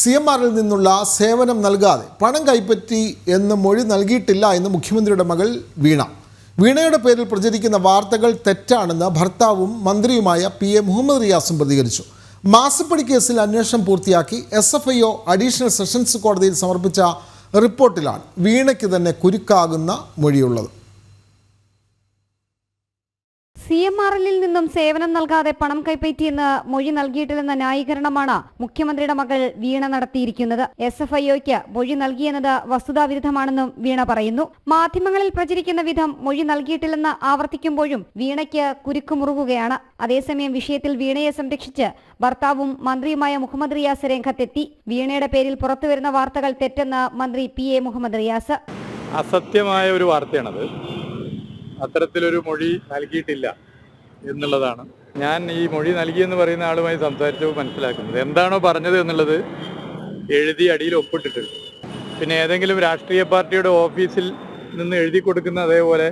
C M ആറിൽ നിന്നുള്ള സേവനം നൽകാതെ പണം കൈപ്പറ്റി എന്ന് മൊഴി നൽകിയിട്ടില്ല എന്ന് മുഖ്യമന്ത്രിയുടെ മകൾ വീണ. വീണയുടെ പേരിൽ പ്രചരിക്കുന്ന വാർത്തകൾ തെറ്റാണെന്ന് ഭർത്താവും മന്ത്രിയുമായ പി എ മുഹമ്മദ് റിയാസും പ്രതികരിച്ചു. മാസപ്പടി കേസിൽ അന്വേഷണം പൂർത്തിയാക്കി S F I O additional sessions കോടതിയിൽ സമർപ്പിച്ച റിപ്പോർട്ടിലാണ് വീണയ്ക്ക് തന്നെ കുരുക്കാകുന്ന മൊഴിയുള്ളത്. സി എം ആർ എല്ലിൽ നിന്നും സേവനം നൽകാതെ പണം കൈപ്പറ്റിയെന്ന് മൊഴി നൽകിയിട്ടില്ലെന്ന ന്യായീകരണമാണ് മുഖ്യമന്ത്രിയുടെ മകൾ വീണ നടത്തിയിരിക്കുന്നത്. എസ് എഫ് ഐഒയ്ക്ക് മൊഴി നൽകിയെന്നത് വസ്തുതാവിരുദ്ധമാണെന്നും വീണ പറയുന്നു. മാധ്യമങ്ങളിൽ പ്രചരിക്കുന്ന വിധം മൊഴി നൽകിയിട്ടില്ലെന്ന് ആവർത്തിക്കുമ്പോഴും വീണയ്ക്ക് കുരുക്കുമുറുകുകയാണ്. അതേസമയം വിഷയത്തിൽ വീണയെ സംരക്ഷിച്ച് ഭർത്താവും മന്ത്രിയുമായ മുഹമ്മദ് റിയാസ് രംഗത്തെത്തി. വീണയുടെ പേരിൽ പുറത്തുവരുന്ന വാർത്തകൾ തെറ്റെന്ന് മന്ത്രി പി എ മുഹമ്മദ് റിയാസ്. അസത്യമായ ഒരു വാർത്തയാണത്. അത്തരത്തിലൊരു മൊഴി നൽകിയിട്ടില്ല. എന്നുള്ളതാണ്. ഞാൻ ഈ മൊഴി നൽകിയെന്ന് പറയുന്ന ആളുമായി സംസാരിച്ചപ്പോൾ മനസ്സിലാക്കുന്നത്. എന്താണോ പറഞ്ഞത് എന്നുള്ളത് എഴുതി അടിയിൽ ഒപ്പിട്ടിട്ടുണ്ട്. പിന്നെ ഏതെങ്കിലും രാഷ്ട്രീയ പാർട്ടിയുടെ ഓഫീസിൽ നിന്ന് എഴുതി കൊടുക്കുന്ന അതേപോലെ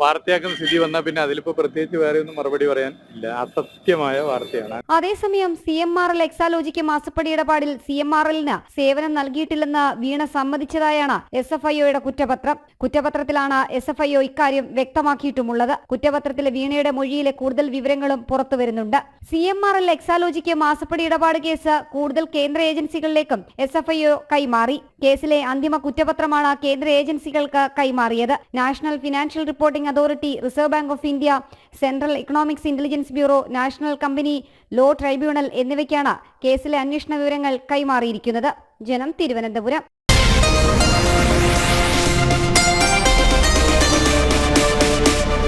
വാർത്തയാക്കുന്ന സ്ഥിതി വന്നാൽ പിന്നെ അതിലിപ്പോൾ പ്രത്യേകിച്ച് വേറെ ഒന്നും മറുപടി പറയാൻ ഇല്ല. അസത്യമായ വാർത്തയാണ്. അതേസമയം C M R L Exalogic മാസപ്പടി ഇടപാടിൽ സി എം ആർ എല്ലിന് സേവനം നൽകിയിട്ടില്ലെന്ന് വീണ സമ്മതിച്ചതായാണ് എസ് എഫ് ഐഒയുടെ കുറ്റപത്രം. കുറ്റപത്രത്തിലാണ് എസ് എഫ് ഐഒ ഇക്കാര്യം വ്യക്തമാക്കിയിട്ടുമുള്ളത്. കുറ്റപത്രത്തിലെ വീണയുടെ മൊഴിയിലെ കൂടുതൽ വിവരങ്ങളും പുറത്തു വരുന്നുണ്ട്. C M R L Exalogic മാസപ്പടി ഇടപാട് കേസ് കൂടുതൽ കേന്ദ്ര ഏജൻസികളിലേക്കും എസ് എഫ് ഐഒ കൈമാറി. കേസിലെ അന്തിമ കുറ്റപത്രമാണ് കേന്ദ്ര ഏജൻസികൾക്ക് കൈമാറിയത്. National financial reporting authority reserve bank of India central economics intelligence bureau national company law tribunal എന്നിവയ്ക്കാണ് കേസിലെ അന്വേഷണ വിവരങ്ങൾ കൈമാറിയിരിക്കുന്നത്. ജനം തിരുവനന്തപുരം.